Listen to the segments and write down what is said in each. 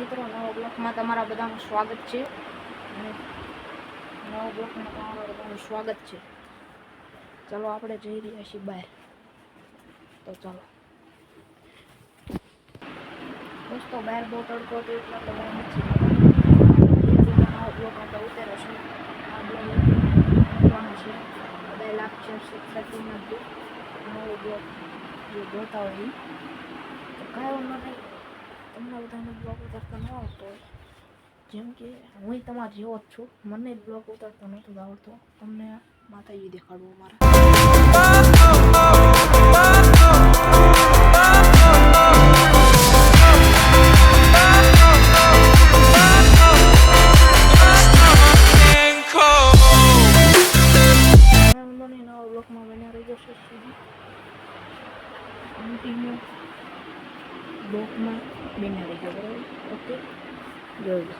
મિત્રો, નવા બ્લોકમાં તમારા બધાનું સ્વાગત છે. અને નવા બ્લોકમાં તમારા બધાનું સ્વાગત છે. ચલો, આપણે જઈ રહ્યા છીએ બહાર. તો ચાલો. દોસ્તો, બહાર બહુ તડકો હતો એટલે નથી. નવો બ્લોક આપણે ઉતાર્યો છે. આ બ્લોક છે. બધા લાખ છે સબસ્ક્રાઈબ નવો બ્લોક જે જોતા હોય તો કાંઈ વાંધો તમને બધાને બ્લોગ ઉતારતા ન આવડતો હોય જેમ કે હું તમારા જેવો જ છું. મને બ્લોગ ઉતારતો નહોતો આવડતો. તમને માતાજી દેખાડવું મારા વાંધો નવા બ્લોકમાં બનાવી દો બરાબર? ઓકે? જોઈ લો.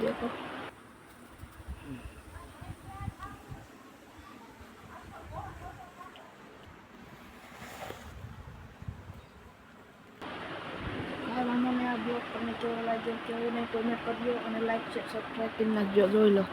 દેખો તમને કેવો લાગ્યો? કેવું નહીં કોમેન્ટ કરજો અને લાઈક શેર સબસ્ક્રાઈબ કરી નાખજો. જોઈ લો.